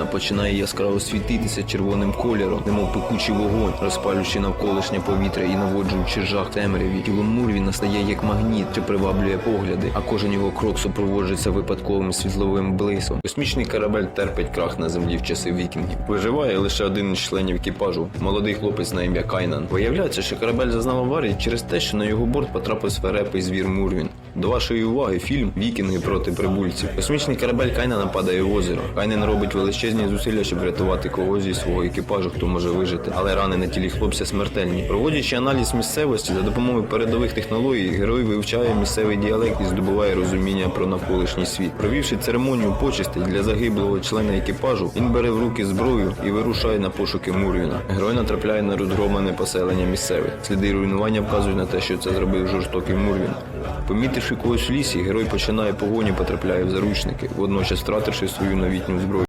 Мурвіна починає яскраво світитися червоним кольором, немов пекучий вогонь, розпалюючи навколишнє повітря і наводжуючи жах темряві. Тіло Мурвіна стає як магніт, що приваблює погляди, а кожен його крок супроводжується випадковим світловим блисом. Космічний корабель терпить крах на землі в часи вікінгів. Виживає лише один із членів екіпажу, молодий хлопець на ім'я Кайнан. Виявляється, що корабель зазнав аварії через те, що на його борт потрапив свирепий звір Мурвін. До вашої уваги фільм Вікінги проти прибульців. Космічний корабель Кайнана падає в озеро. Кайнен робить величезні зусилля, щоб врятувати когось зі свого екіпажу, хто може вижити. Але рани на тілі хлопця смертельні. Проводячи аналіз місцевості за допомогою передових технологій, герой вивчає місцевий діалект і здобуває розуміння про навколишній світ. Провівши церемонію почестей для загиблого члена екіпажу, він бере в руки зброю і вирушає на пошуки Мурвіна. Герой натрапляє на розгромлене поселення місцевих. Сліди руйнування вказують на те, що це зробив жорстокий Мурвін. Помітивши когось в лісі, герой починає погоню, потрапляє в заручники, водночас втративши свою новітню зброю.